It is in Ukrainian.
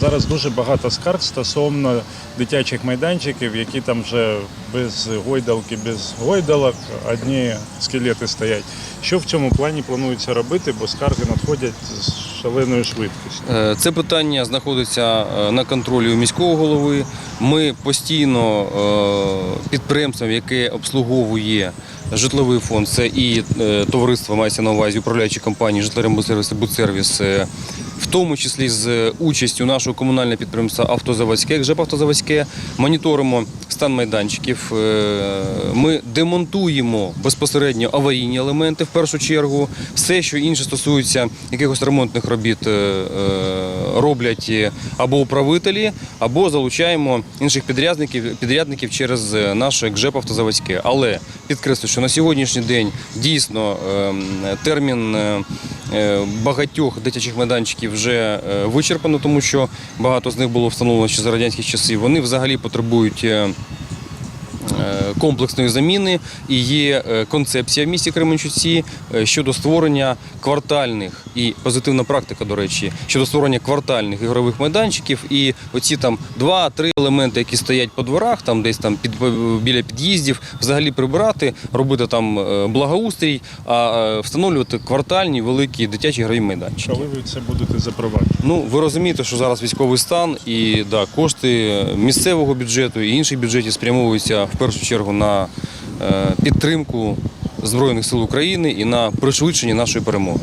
Зараз дуже багато скарг стосовно дитячих майданчиків, які там вже без гойдалки, без гойдалок, одні скелети стоять. Що в цьому плані планується робити, бо скарги надходять з шаленою швидкістю. Е, Це питання знаходиться е, на контролі у міського голови. Ми постійно е, підприємством, яке обслуговує житловий фонд, це і товариство мається на увазі управляючі компанії житлорембудсервіс, будсервіс, е, в тому числі з участю нашого комунального підприємства Автозаводське, ЖЕП Автозаводське, моніторимо стан майданчиків. Е, Ми демонтуємо безпосередньо аварійні елементи в першу чергу. Все, що інше стосується якихось ремонтних робіт, е, е, роблять е, або управителі, або залучаємо інших підрядників, підрядників через е, наше ГЖЕП Автозаводське. Але підкреслю, що на сьогоднішній день дійсно ем, термін е, е, багатьох дитячих майданчиків вже е, вичерпано, тому що багато з них було встановлено ще за радянських часів. Вони взагалі потребують. Е, комплексної заміни і є е, концепція в місті Кременчуці е, щодо створення квартальних і позитивна практика, до речі, щодо створення квартальних ігрових майданчиків. І оці там два-три елементи, які стоять по дворах, там десь там під біля під'їздів, взагалі прибирати, робити там благоустрій, а встановлювати квартальні великі дитячі ігрові майданчики. Коли ви це будете запроваджувати? Ну, ви розумієте, що зараз військовий стан і да, кошти місцевого бюджету і інших бюджетів спрямовуються в першу чергу на е, підтримку Збройних сил України і на пришвидшення нашої перемоги.